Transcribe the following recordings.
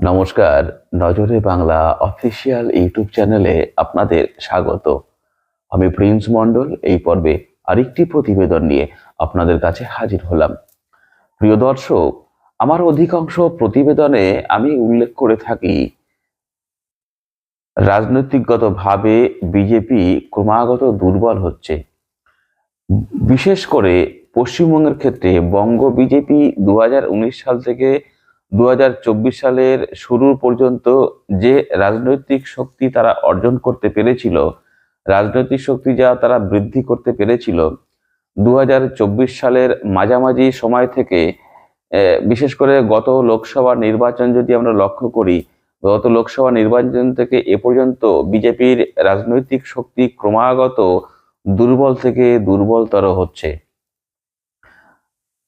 নমস্কার, নজরে Bangla official YouTube চ্যানেলে আপনাদের স্বাগত। আমি প্রিন্স মণ্ডল, এই পর্বে আরেকটি প্রতিবেদন নিয়ে আপনাদের কাছে হাজির হলাম। প্রিয় দর্শক, আমার অধিকাংশ প্রতিবেদনে আমি উল্লেখ করে থাকি, রাজনৈতিকগতভাবে বিজেপি ক্রমাগত দুর্বল হচ্ছে। বিশেষ করে পশ্চিমবঙ্গের ক্ষেত্রে বঙ্গ বিজেপি দু হাজার উনিশ সাল থেকে দু হাজার চব্বিশ সালের শুরু পর্যন্ত যে রাজনৈতিক শক্তি তারা অর্জন করতে পেরেছিল, রাজনৈতিক শক্তি যা তারা বৃদ্ধি করতে পেরেছিল দু হাজার চব্বিশ সালের মাঝামাঝি সময় থেকে বিশেষ করে গত লোকসভা নির্বাচন যদি আমরা লক্ষ্য করি, গত লোকসভা নির্বাচন থেকে এ পর্যন্ত বিজেপির রাজনৈতিক শক্তি ক্রমাগত দুর্বল থেকে দুর্বলতর হচ্ছে।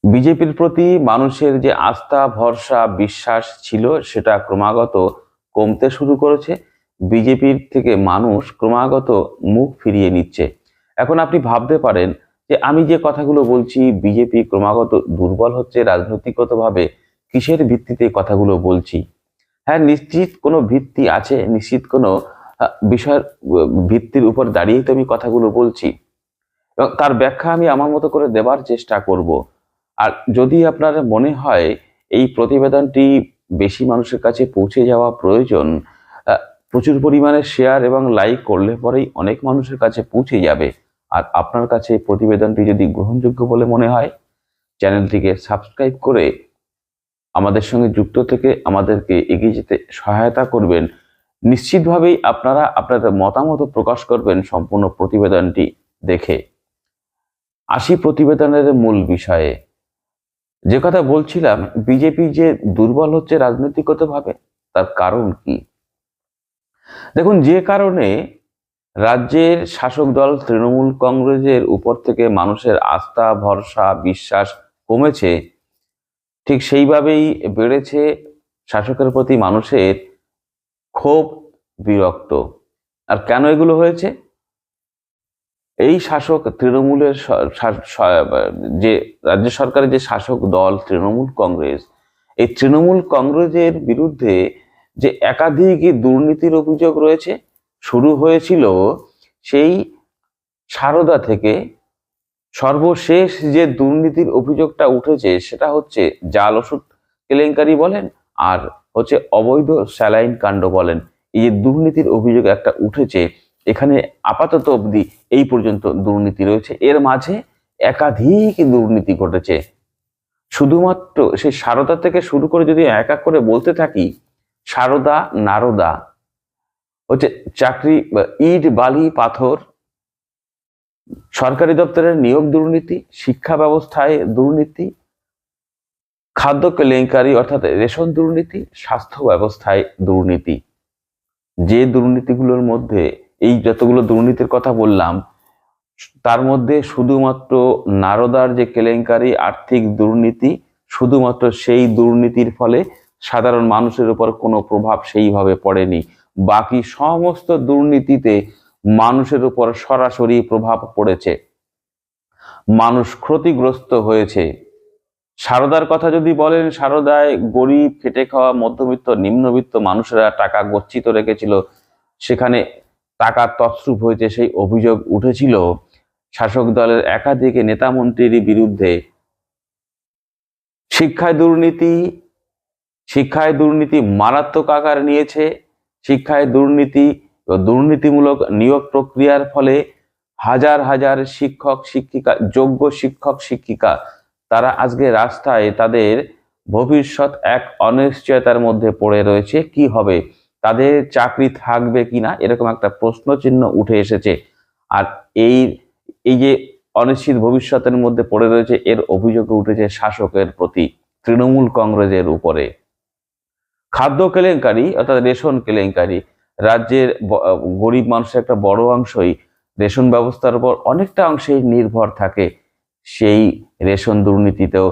বিজেপির প্রতি মানুষের যে আস্থা, ভরসা, বিশ্বাস ছিল, সেটা ক্রমাগত কমতে শুরু করেছে। বিজেপির থেকে মানুষ ক্রমাগত মুখ ফিরিয়ে নিচ্ছে। এখন আপনি ভাবতে পারেন যে, আমি যে কথাগুলো বলছি, বিজেপি ক্রমাগত দুর্বল হচ্ছে, রাজনৈতিকগতভাবে কিসের ভিত্তিতে কথাগুলো বলছি? হ্যাঁ নিশ্চিত কোনো ভিত্তি আছে, নিশ্চিত কোনো বিষয়ের ভিত্তির উপর দাঁড়িয়েই তো আমি কথাগুলো বলছি। তার ব্যাখ্যা আমি আমার মতো করে দেবার চেষ্টা করব। আর যদি আপনার মনে হয় এই প্রতিবেদনটি বেশি মানুষের কাছে পৌঁছে যাওয়া প্রয়োজন প্রচুর পরিমাণে শেয়ার এবং লাইক করলে পরেই অনেক মানুষের কাছে পৌঁছে যাবে। আর আপনার কাছে প্রতিবেদনটি যদি গ্রহণযোগ্য বলে মনে হয়, চ্যানেলটিকে সাবস্ক্রাইব করে আমাদের সঙ্গে যুক্ত থেকে আমাদেরকে এগিয়ে যেতে সহায়তা করবেন। নিশ্চিতভাবেই আপনারা আপনাদের মতামত প্রকাশ করবেন সম্পূর্ণ প্রতিবেদনটি দেখে। আসি প্রতিবেদনের মূল বিষয়ে। যে কথা বলছিলাম, বিজেপি যে দুর্বল হচ্ছে রাজনৈতিকগতভাবে, তার কারণ কি? দেখুন, যে কারণে রাজ্যের শাসক দল তৃণমূল কংগ্রেসের উপর থেকে মানুষের আস্থা, ভরসা, বিশ্বাস কমেছে, ঠিক সেইভাবেই বেড়েছে শাসকের প্রতি মানুষের ক্ষোভ, বিরক্ত। আর কেন এগুলো হয়েছে? এই শাসক তৃণমূলের যে রাজ্য সরকারের যে শাসক দল তৃণমূল কংগ্রেস, এই তৃণমূল কংগ্রেসের বিরুদ্ধে যে একাধিক দুর্নীতির অভিযোগ রয়েছে, শুরু হয়েছিল সেই সারদা থেকে। সর্বশেষ যে দুর্নীতির অভিযোগটা উঠেছে, সেটা হচ্ছে জাল ওষুধ কেলেঙ্কারি বলেন, আর হচ্ছে অবৈধ স্যালাইন কাণ্ড বলেন। এই যে দুর্নীতির অভিযোগ একটা উঠেছে এখানে আপাতত অবধি এই পর্যন্ত দুর্নীতি রয়েছে। এর মাঝে একাধিক দুর্নীতি ঘটেছে। শুধুমাত্র সেই সারদা থেকে শুরু করে যদি এক এক করে বলতে থাকি, সারদা, নারদা হচ্ছে চাকরি ইট, বালি, পাথর, সরকারি দপ্তরের নিয়োগ দুর্নীতি, শিক্ষা ব্যবস্থায় দুর্নীতি, খাদ্য কেলেঙ্কারি, অর্থাৎ রেশন দুর্নীতি, স্বাস্থ্য ব্যবস্থায় দুর্নীতি। যে দুর্নীতিগুলোর মধ্যে এই যতগুলো দুর্নীতির কথা বললাম, তার মধ্যে শুধুমাত্র নারদার যে কেলেঙ্কারি আর্থিক দুর্নীতি, শুধুমাত্র সেই দুর্নীতির ফলে সাধারণ মানুষের উপর কোনো প্রভাব সেইভাবে পড়েনি। বাকি সমস্ত দুর্নীতিতে মানুষের উপর সরাসরি প্রভাব পড়েছে। মানুষ ক্ষতিগ্রস্ত হয়েছে। সারদার কথা যদি বলেন, সারদায় গরিব, খেটে খাওয়া, মধ্যবিত্ত, নিম্নবিত্ত মানুষেরা টাকা গচ্ছিত রেখেছিল। সেখানে টাকা তছরূপ হয়েছে সেই অভিযোগ উঠেছিল, শাসক দলের একাধিক নেতা মন্ত্রীর বিরুদ্ধে। শিক্ষায় দুর্নীতি শিক্ষায় দুর্নীতি মারাত্মক আকার নিয়েছে, শিক্ষায় দুর্নীতি ও দুর্নীতিমূলক নিয়োগ প্রক্রিয়ার ফলে হাজার হাজার শিক্ষক, শিক্ষিকা, যোগ্য শিক্ষক, শিক্ষিকা, তারা আজকে রাস্তায় তাদের ভবিষ্যৎ এক অনিশ্চয়তার মধ্যে পড়ে রয়েছে। কি হবে? তাদের চাকরি থাকবে কিনা এরকম একটা প্রশ্ন চিহ্ন উঠে এসেছে। আর এই এই যে অনিশ্চিত ভবিষ্যতের মধ্যে পড়ে রয়েছে, এর অভিযোগ উঠেছে শাসকের প্রতি তৃণমূল কংগ্রেসের উপরে। খাদ্য কেলেঙ্কারি, অর্থাৎ রেশন কেলেঙ্কারি, রাজ্যের গরিব মানুষের একটা বড় অংশই রেশন ব্যবস্থার উপর অনেকটা অংশেই নির্ভর থাকে। সেই রেশন দুর্নীতিতেও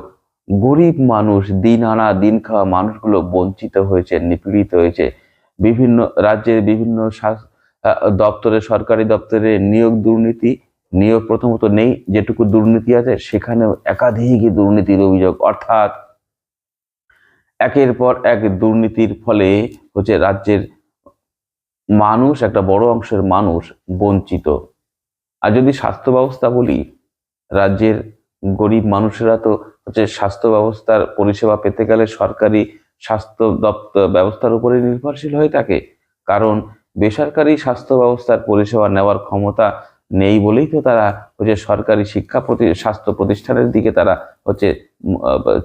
গরিব মানুষ দিন আনা দিন খাওয়া মানুষগুলো বঞ্চিত হয়েছে, নিপীড়িত হয়েছে। বিভিন্ন রাজ্যের বিভিন্ন দপ্তরে, সরকারি দপ্তরে নিয়োগ দুর্নীতি নিয়োগ প্রথমত নেই, যেটুকু দুর্নীতি আছে, সেখানেও একাধিক দুর্নীতির অভিযোগ। অর্থাৎ একের পর এক দুর্নীতির ফলে হচ্ছে রাজ্যের মানুষ, একটা বড় অংশের মানুষ বঞ্চিত। আর যদি স্বাস্থ্য ব্যবস্থা বলি, রাজ্যের গরিব মানুষেরা তো হচ্ছে স্বাস্থ্য ব্যবস্থার পরিষেবা পেতে গেলে সরকারি স্বাস্থ্য দপ্তর ব্যবস্থার উপরে নির্ভরশীল হয়ে থাকে। কারণ বেসরকারি স্বাস্থ্য ব্যবস্থার পরিষেবা নেওয়ার ক্ষমতা নেই বলেই তো তারা হচ্ছে সরকারি শিক্ষা প্রতি, স্বাস্থ্য প্রতিষ্ঠানের দিকে তারা হচ্ছে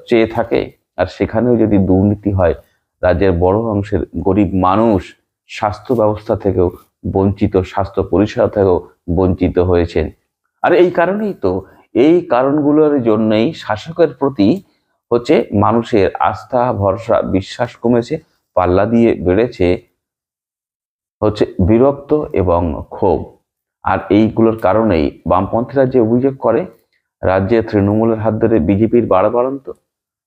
চেয়ে থাকে। আর সেখানেও যদি দুর্নীতি হয়, রাজ্যের বড় অংশের গরিব মানুষ স্বাস্থ্য ব্যবস্থা থেকেও বঞ্চিত, স্বাস্থ্য পরিষেবা থেকেও বঞ্চিত হয়েছেন। আর এই কারণেই তো, এই কারণগুলোর জন্যই শাসকের প্রতি হচ্ছে মানুষের আস্থা, ভরসা, বিশ্বাস কমেছে, পাল্লা দিয়ে বেড়েছে হচ্ছে বিরক্ত এবং ক্ষোভ। আর এইগুলোর কারণেই বামপন্থীরা যে অভিযোগ করে, রাজ্যে তৃণমূলের হাত ধরে বিজেপির বাড়াবাড়ন্ত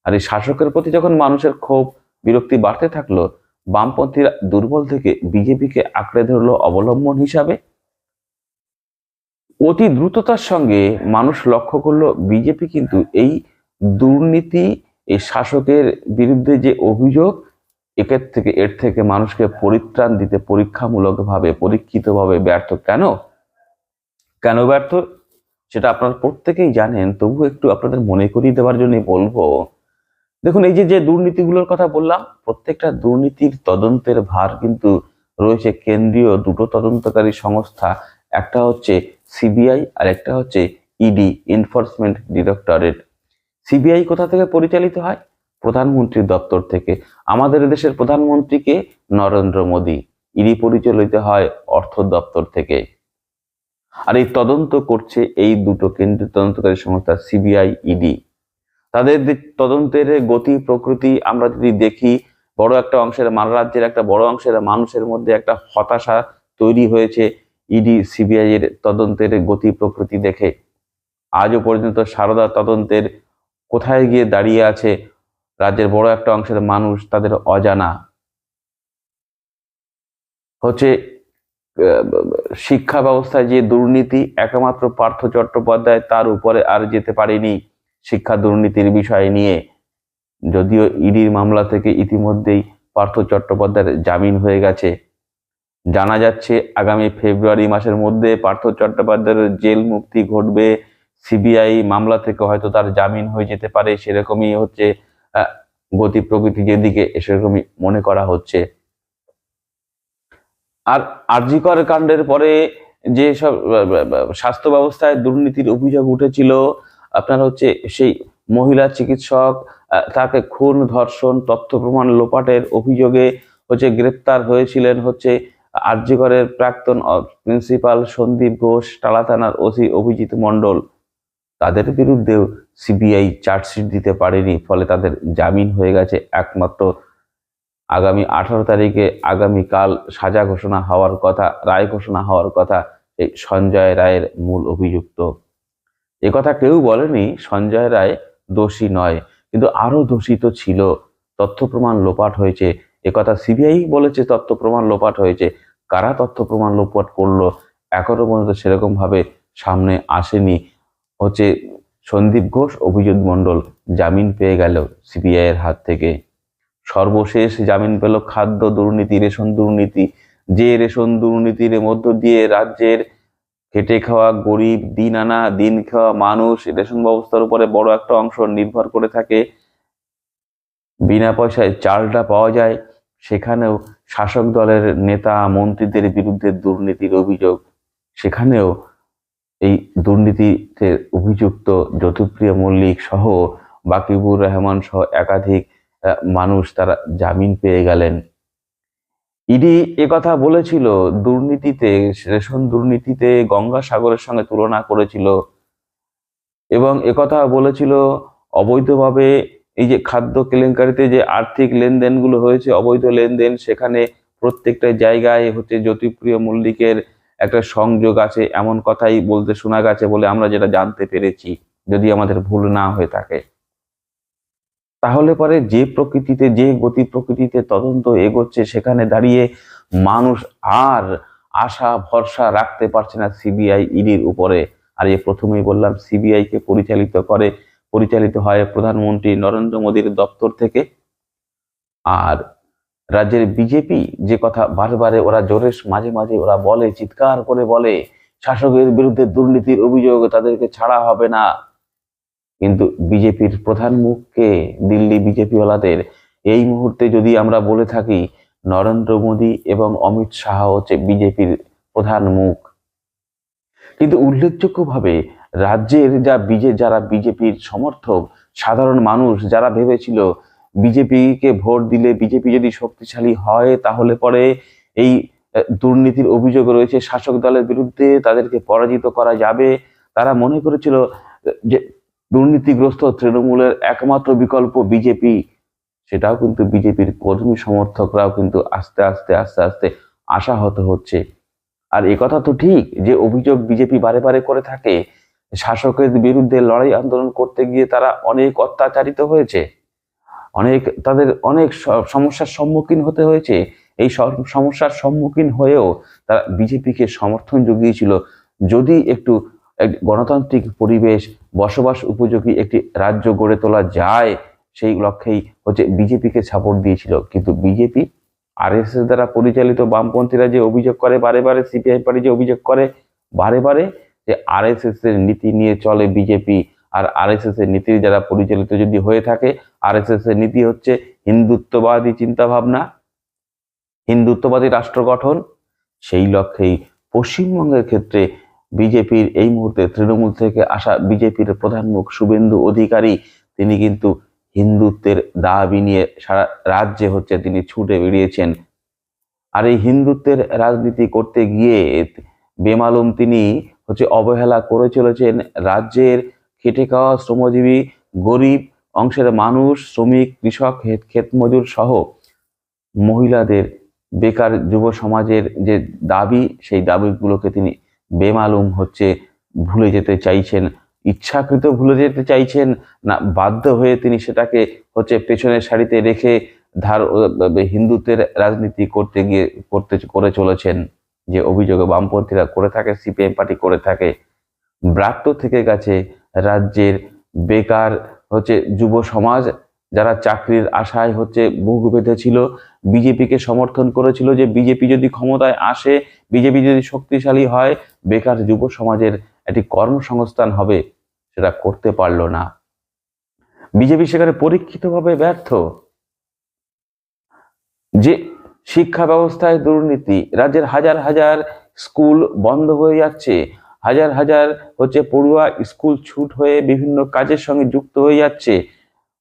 আর এই শাসকের প্রতি যখন মানুষের ক্ষোভ, বিরক্তি বাড়তে থাকল, বামপন্থীরা দুর্বল থেকে বিজেপিকে আঁকড়ে ধরলো অবলম্বন হিসাবে। অতি দ্রুততার সঙ্গে মানুষ লক্ষ্য করল, বিজেপি কিন্তু এই দুর্নীতি, এই শাসকের বিরুদ্ধে যে অভিযোগ, একের থেকে, এর থেকে মানুষকে পরিত্রাণ দিতে পরীক্ষামূলকভাবে, পরীক্ষিতভাবে ব্যর্থ কেন? কেন ব্যর্থ? সেটা আপনারা প্রত্যেকেই জানেন তবু একটু আপনাদের মনে করিয়ে দেওয়ার জন্য বলব। দেখুন, এই যে যে দুর্নীতিগুলোর কথা বললাম, প্রত্যেকটা দুর্নীতির তদন্তের ভার কিন্তু রয়েছে কেন্দ্রীয় দুটো তদন্তকারী সংস্থা, একটা হচ্ছে সিবিআই আর একটা হচ্ছে ইডি এনফোর্সমেন্ট ডিরেক্টরেট সিবিআই কোথা থেকে পরিচালিত হয়? প্রধানমন্ত্রীর দপ্তর থেকে। আমাদের দেশের প্রধানমন্ত্রীকে নরেন্দ্র মোদী ইডি পরিচালিত হয় অর্থ দপ্তর থেকে। আর এই তদন্ত করছে এই দুটো কেন্দ্রীয় তদন্তকারী সংস্থা সিবিআই, ইডি। তাদের তদন্তের গতি, প্রকৃতি আমরা যদি দেখি, বড় একটা অংশের মান, রাজ্যের একটা বড় অংশের মানুষের মধ্যে একটা হতাশা তৈরি হয়েছে ইডি সিবিআই এর তদন্তের গতি, প্রকৃতি দেখে। আজও পর্যন্ত সারদা তদন্তের কোথায় গিয়ে দাঁড়িয়ে আছে রাজ্যের বড় একটা অংশের মানুষ তাদের অজানা? হচ্ছে শিক্ষা ব্যবস্থায় যে দুর্নীতি, একমাত্র পার্থ চট্টোপাধ্যায় তার উপরে আর যেতে পারেনি শিক্ষা দুর্নীতির বিষয় নিয়ে। যদিও ইডির মামলা থেকে ইতিমধ্যেই পার্থ চট্টোপাধ্যায়ের জামিন হয়ে গেছে। জানা যাচ্ছে, আগামী ফেব্রুয়ারি মাসের মধ্যে পার্থ চট্টোপাধ্যায়ের জেল মুক্তি ঘটবে সিবিআই মামলা থেকে হয়তো তার জামিন হয়ে যেতে পারে, সেরকমই হচ্ছে গতি প্রকৃতি যেদিকে, সেরকমই মনে করা হচ্ছে। আর আরজিকর কাণ্ডের পরে যে সব স্বাস্থ্য ব্যবস্থায় দুর্নীতির অভিযোগ উঠেছিল, আপনার হচ্ছে সেই মহিলা চিকিৎসক তাকে খুন, ধর্ষণ, তথ্য প্রমাণ লোপাটের অভিযোগে হচ্ছে গ্রেপ্তার হয়েছিলেন হচ্ছে আরজিকরের প্রাক্তন প্রিন্সিপাল সন্দীপ ঘোষ, টালা থানার ওসি অভিজিৎ মণ্ডল। তাদের বিরুদ্ধেও সিবিআই চার্জশিট দিতে পারেনি, ফলে তাদের জামিন হয়ে গেছে একমাত্র। আগামী আঠারো তারিখে আগামীকাল সাজা ঘোষণা হওয়ার কথা, রায় ঘোষণা হওয়ার কথা, এই সঞ্জয় রায়ের মূল অভিযুক্ত। এ কথা কেউ বলেনি, সঞ্জয় রায় দোষী নয়, কিন্তু আরও দোষী তো ছিল। তথ্য প্রমাণ লোপাট হয়েছে একথা সিবিআই বলেছে, তথ্য প্রমাণ লোপাট হয়েছে। কারা তথ্য প্রমাণ লোপাট করল, এখনও পর্যন্ত সেরকমভাবে সামনে আসেনি। হচ্ছে সন্দীপ ঘোষ, অভিজিৎ মণ্ডল জামিন পেয়ে গেল সিবিআই এর হাত থেকে। সর্বশেষ জামিন পেল খাদ্য দুর্নীতি, রেশন দুর্নীতি। যে রেশন দুর্নীতির মধ্য দিয়ে রাজ্যের খেটে খাওয়া গরিব, দিন আনা, দিন খাওয়া মানুষ রেশন ব্যবস্থার উপরে বড় একটা অংশ নির্ভর করে থাকে। বিনা পয়সায় চালটা পাওয়া যায়, সেখানেও শাসক দলের নেতা মন্ত্রীদের বিরুদ্ধে দুর্নীতির অভিযোগ। সেখানেও এই দুর্নীতিতে অভিযুক্ত জ্যোতিপ্রিয় মল্লিক সহ বাকিবুর রহমান সহ একাধিক মানুষ তারা জামিন পেয়ে গেলেন। ইডি কথা বলেছিল, দুর্নীতিতে, রেশন দুর্নীতিতে গঙ্গাসাগরের সঙ্গে তুলনা করেছিল এবং একথা বলেছিল, অবৈধভাবে এই যে খাদ্য কেলেঙ্কারিতে যে আর্থিক লেনদেনগুলো হয়েছে, অবৈধ লেনদেন সেখানে প্রত্যেকটা জায়গায় হচ্ছে জ্যোতিপ্রিয় মল্লিকের একটা সংযোগ আছে, এমন কথাই বলতে শোনা গেছে বলে আমরা যেটা জানতে পেরেছি, যদি আমাদের ভুল না হয়ে থাকে। তাহলে পরে যে প্রকৃতিতে, যে গতি প্রকৃতিতে তদন্ত এগোচ্ছে, সেখানে দাঁড়িয়ে মানুষ আর আশা, ভরসা রাখতে পারছে না সিবিআই ইডির উপরে। আর এই প্রথমেই বললাম সিবিআই কে পরিচালিত করে, পরিচালিত হয় প্রধানমন্ত্রী নরেন্দ্র মোদীর দপ্তর থেকে। আর রাজ্যের বিজেপি যে কথা বারে বারে ওরা জোরে মাঝে মাঝে ওরা বলে, চিৎকার করে বলে, শাসকের বিরুদ্ধে দুর্নীতির অভিযোগ তাদেরকে ছাড়া হবে না। কিন্তু বিজেপির প্রধান মুখকে দিল্লি বিজেপিওয়ালাদের এই মুহূর্তে যদি আমরা বলে থাকি, নরেন্দ্র মোদী এবং অমিত শাহ হচ্ছে বিজেপির প্রধান মুখ। কিন্তু উল্লেখযোগ্যভাবে রাজ্যের যা বিজে, যারা বিজেপির সমর্থক, সাধারণ মানুষ, যারা ভেবেছিল বিজেপিকে ভোট দিলে বিজেপি যদি শক্তিশালী হয়, তাহলে পরে এই দুর্নীতির অভিযোগ রয়েছে, শাসক দলের বিরুদ্ধে তাদেরকে পরাজিত করা যাবে। তারা মনে করেছিল যে দুর্নীতিগ্রস্ত তৃণমূলের একমাত্র বিকল্প বিজেপি, সেটাও কিন্তু বিজেপির কর্মী সমর্থকরাও কিন্তু আস্তে আস্তে আস্তে আস্তে আশাহত হচ্ছে। আর এ কথা তো ঠিক যে অভিযোগ বিজেপি বারে বারে করে থাকে, শাসকের বিরুদ্ধে লড়াই আন্দোলন করতে গিয়ে তারা অনেক অত্যাচারিত হয়েছে। অনেক তাদের অনেক সমস্যার সম্মুখীন হতে হয়েছে। এই সম- সমস্যার সম্মুখীন হয়েও তারা বিজেপিকে সমর্থন জুগিয়েছিল। যদি একটু গণতান্ত্রিক পরিবেশ, বসবাস উপযোগী একটি রাজ্য গড়ে তোলা যায়, সেই লক্ষ্যেই হচ্ছে বিজেপিকে সাপোর্ট দিয়েছিল। কিন্তু বিজেপি আরএসএস দ্বারা পরিচালিত বামপন্থীরা যে অভিযোগ করে বারে বারে সিপিআই পার্টি যে অভিযোগ করে বারে বারে, যে আরএসএস এর নীতি নিয়ে চলে বিজেপি আর আরএসএস এর নীতি যারা পরিচালিত যদি হয়ে থাকে আরএসএস এর নীতি হচ্ছে হিন্দুত্ববাদী চিন্তা ভাবনা হিন্দুত্ববাদী রাষ্ট্র গঠন। সেই লক্ষ্যেই পশ্চিমবঙ্গের ক্ষেত্রে বিজেপির এই মুহূর্তে তৃণমূল থেকে আসা বিজেপির প্রধান মুখ শুভেন্দু অধিকারী, তিনি কিন্তু হিন্দুত্বের দাবি নিয়ে সারা রাজ্যে হচ্ছে তিনি ছুটে বেরিয়েছেন। আর এই হিন্দুত্বের রাজনীতি করতে গিয়ে বেমালুম তিনি হচ্ছে অবহেলা করে চলেছেন রাজ্যের খেটে খাওয়া শ্রমজীবী, গরিব, অংশের মানুষ, শ্রমিক, কৃষক, ক্ষেত- ক্ষেতমজুর সহ মহিলাদের বেকার যুব সমাজের যে দাবি, সেই দাবিগুলোকে তিনি বেমালুম হচ্ছে, ভুলে যেতে চাইছেন, ইচ্ছাকৃত ভুলে যেতে চাইছেন, না, বাধ্য হয়ে তিনি সেটাকে হচ্ছে পেছনের সারিতে রেখে ধার হিন্দুত্বের রাজনীতি করতে গিয়ে, করতে, করে চলেছেন। যে অভিযোগে বামপন্থীরা করে থাকে, সিপিএম পার্টি করে থাকে, ব্রাত্য থেকে গেছে রাজ্যের বেকার হচ্ছে যুব সমাজ, যারা চাকরির আশায় হচ্ছে বুক বেঁধেছিল বিজেপিকে সমর্থন করেছিল যে বিজেপি যদি ক্ষমতায় আসে বিজেপি যদি শক্তিশালী হয়, বেকার যুব সমাজের একটি কর্মসংস্থান হবে, সেটা করতে পারল না। বিজেপি সেখানে পরীক্ষিতভাবে ব্যর্থ। যে শিক্ষা ব্যবস্থায় দুর্নীতি, রাজ্যের হাজার হাজার স্কুল বন্ধ হয়ে যাচ্ছে হাজার হাজার হচ্ছে পড়ুয়া স্কুল ছুট হয়ে বিভিন্ন কাজের সঙ্গে যুক্ত হয়ে যাচ্ছে।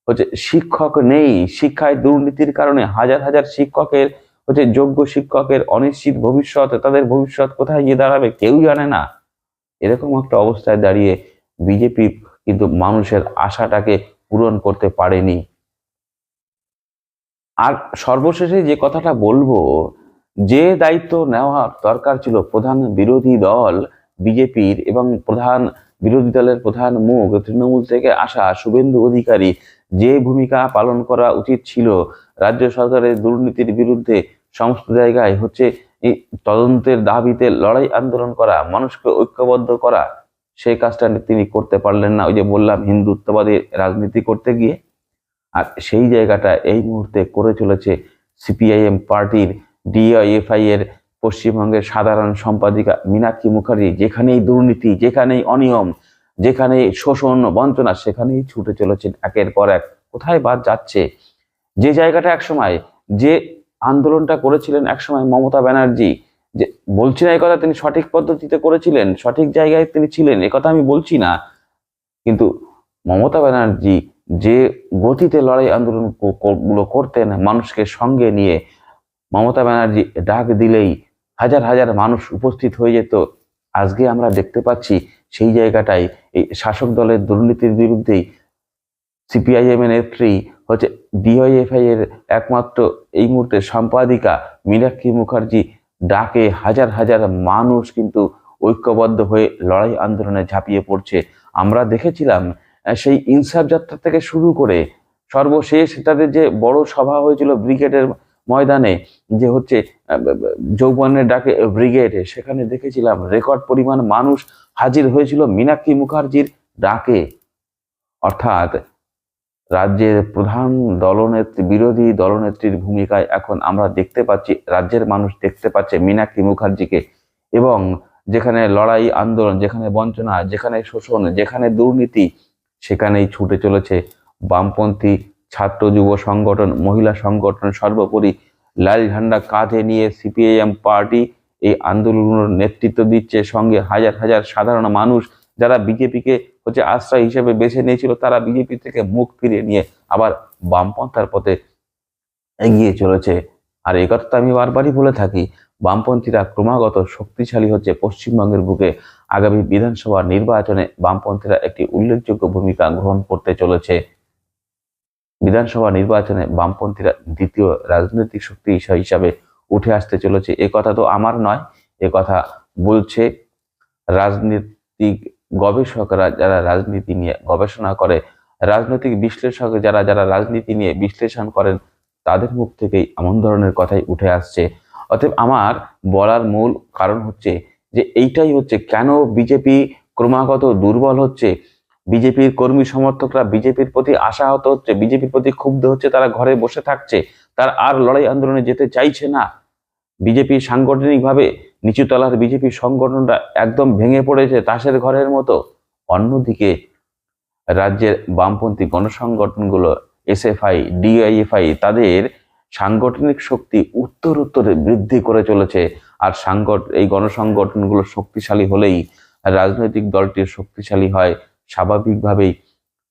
হচ্ছে শিক্ষক নেই। শিক্ষায় দুর্নীতির কারণে হাজার হাজার শিক্ষকের, হচ্ছে যোগ্য শিক্ষকের অনিশ্চিত ভবিষ্যৎ, তাদের ভবিষ্যৎ কোথায় গিয়ে দাঁড়াবে কেউ জানে না। এরকম একটা অবস্থায় দাঁড়িয়ে বিজেপি কিন্তু মানুষের আশাটাকে পূরণ করতে পারেনি। আর সর্বশেষে যে কথাটা বলব, যে দায়িত্ব নেওয়ার দরকার ছিল প্রধান বিরোধী দল বিজেপির এবং প্রধান বিরোধী দলের প্রধান মুখ তৃণমূল থেকে আসা শুভেন্দু অধিকারী যে ভূমিকা পালন করা উচিত ছিল রাজ্য সরকারের দুর্নীতির বিরুদ্ধে সমস্ত জায়গায় হচ্ছে তদন্তের দাবিতে লড়াই আন্দোলন করা, মানুষকে ঐক্যবদ্ধ করা, সেই কাজটা তিনি করতে পারলেন না। ওই যে বললাম, হিন্দুত্ববাদী রাজনীতি করতে গিয়ে। আর সেই জায়গাটা এই মুহূর্তে করে চলেছে সিপিআইএম পার্টির ডিআইএফআই এর পশ্চিমবঙ্গের সাধারণ সম্পাদিকা মীনাক্ষী মুখার্জি, যেখানেই দুর্নীতি, যেখানেই অনিয়ম যেখানে শোষণ, বঞ্চনা, সেখানেই ছুটে চলেছেন একের পর এক। কোথায় বাদ যাচ্ছে? যে জায়গাটা একসময়, যে আন্দোলনটা করেছিলেন একসময় মমতা ব্যানার্জি, যে বলছি না কথা তিনি সঠিক পদ্ধতিতে করেছিলেন, সঠিক জায়গায় তিনি ছিলেন কথা আমি বলছি না। কিন্তু মমতা ব্যানার্জি যে গতিতে লড়াই আন্দোলন কো- কো- গুলো করতেন মানুষকে সঙ্গে নিয়ে, মমতা ব্যানার্জি ডাক দিলেই হাজার হাজার মানুষ উপস্থিত হয়ে যেত। আজকে আমরা দেখতে পাচ্ছি সেই জায়গাটায় এই শাসক দলের দুর্নীতির বিরুদ্ধেই সিপিআইএম এর নেত্রী হচ্ছে ডিওএফআই এর একমাত্র এই মুহূর্তে সম্পাদিকা মীনাক্ষী মুখার্জি ডাকে হাজার হাজার মানুষ কিন্তু ঐক্যবদ্ধ হয়ে লড়াই আন্দোলনে ঝাঁপিয়ে পড়ছে। আমরা দেখেছিলাম সেই ইনসাফ যাত্রা থেকে শুরু করে সর্বশেষ তাদের যে বড় সভা হয়েছিল ব্রিগেডের ময়দানে যে হচ্ছে যৌবনের ডাকে ব্রিগেডে, সেখানে দেখেছিলাম রেকর্ড পরিমাণ মানুষ হাজির হয়েছিল মীনাক্ষী মুখার্জির ডাকে। অর্থাৎ রাজ্যের প্রধান দলনেত্রী, বিরোধী দলনেত্রীর ভূমিকায় এখন আমরা দেখতে পাচ্ছি, রাজ্যের মানুষ দেখতে পাচ্ছে মীনাক্ষী মুখার্জিকে। এবং যেখানে লড়াই আন্দোলন, যেখানে বঞ্চনা, যেখানে শোষণ, যেখানে দুর্নীতি, সেখানেই ছুটে চলেছে বামপন্থী ছাত্র যুব সংগঠন, মহিলা সংগঠন সর্বোপরি লাল ঝান্ডা কাঁধে নিয়ে সিপিআইএম পার্টি এই আন্দোলনের নেতৃত্ব দিচ্ছে। সঙ্গে হাজার হাজার সাধারণ মানুষ যারা বিজেপিকে হচ্ছে আশ্রয় হিসেবে বেছে নিয়েছিল, তারা বিজেপি থেকে মুখ ফিরিয়ে নিয়ে আবার বামপন্থার পথে এগিয়ে চলেছে। আর এই কথা আমি বারবারই বলে থাকি, বামপন্থীরা ক্রমাগত শক্তিশালী হচ্ছে পশ্চিমবঙ্গের বুকে। আগামী বিধানসভা নির্বাচনে বামপন্থীরা একটি উল্লেখযোগ্য ভূমিকা গ্রহণ করতে চলেছে। বিধানসভা নির্বাচনে বামপন্থীরা দ্বিতীয় রাজনৈতিক শক্তি হিসা- হিসাবে উঠে আসতে চলেছে। এ কথা তো আমার নয়, এ কথা বলছে রাজনৈতিক গবেষকরা যারা রাজনীতি নিয়ে গবেষণা করে। রাজনৈতিক বিশ্লেষক যারা যারা রাজনীতি নিয়ে বিশ্লেষণ করেন, তাদের মুখ থেকেই এমন ধরনের কথাই উঠে আসছে। অতএব আমার বলার মূল কারণ হচ্ছে যে, এইটাই হচ্ছে কেন বিজেপি ক্রমাগত দুর্বল হচ্ছে বিজেপির কর্মী সমর্থকরা বিজেপির প্রতি আশাহত হচ্ছে, বিজেপির প্রতি ক্ষুব্ধ হচ্ছে, তারা ঘরে বসে থাকছে, তারা আর লড়াই আন্দোলনে যেতে চাইছে না। বিজেপি সাংগঠনিকভাবে নিচুতলার বিজেপি সংগঠনটা একদম ভেঙে পড়েছে তাসের ঘরের মতো। অন্যদিকে রাজ্যের বামপন্থী গণসংগঠনগুলো, এসএফআই, ডিআইএফআই, তাদের সাংগঠনিক শক্তি উত্তর উত্তরে বৃদ্ধি করে চলেছে, আর সাংগঠ, এই গণসংগঠনগুলো শক্তিশালী হলেই রাজনৈতিক দলটির শক্তিশালী হয়। স্বাভাবিকভাবেই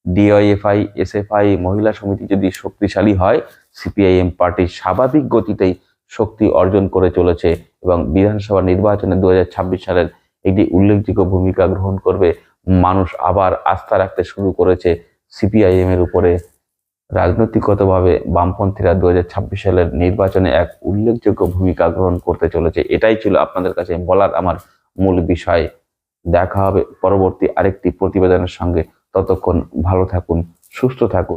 ডিআইএফআই এসএফআই মহিলা সমিতি যদি শক্তিশালী হয় সিপিআইএম পার্টি স্বাভাবিক গতিতেই শক্তি অর্জন করে চলেছে এবং বিধানসভা নির্বাচনে দুই হাজার ছাব্বিশ সালের একটি উল্লেখযোগ্য ভূমিকা গ্রহণ করবে, মানুষ আবার আস্থা রাখতে শুরু করেছে সিপিআইএম এর উপরে। রাজনৈতিকগতভাবে বামপন্থীরা দু হাজার ছাব্বিশ সালের নির্বাচনে এক উল্লেখযোগ্য ভূমিকা গ্রহণ করতে চলেছে, এটাই ছিল আপনাদের কাছে বলার আমার মূল বিষয়। দেখা হবে পরবর্তী আরেকটি প্রতিবেদনের সঙ্গে। ততক্ষণ ভালো থাকুন সুস্থ থাকুন।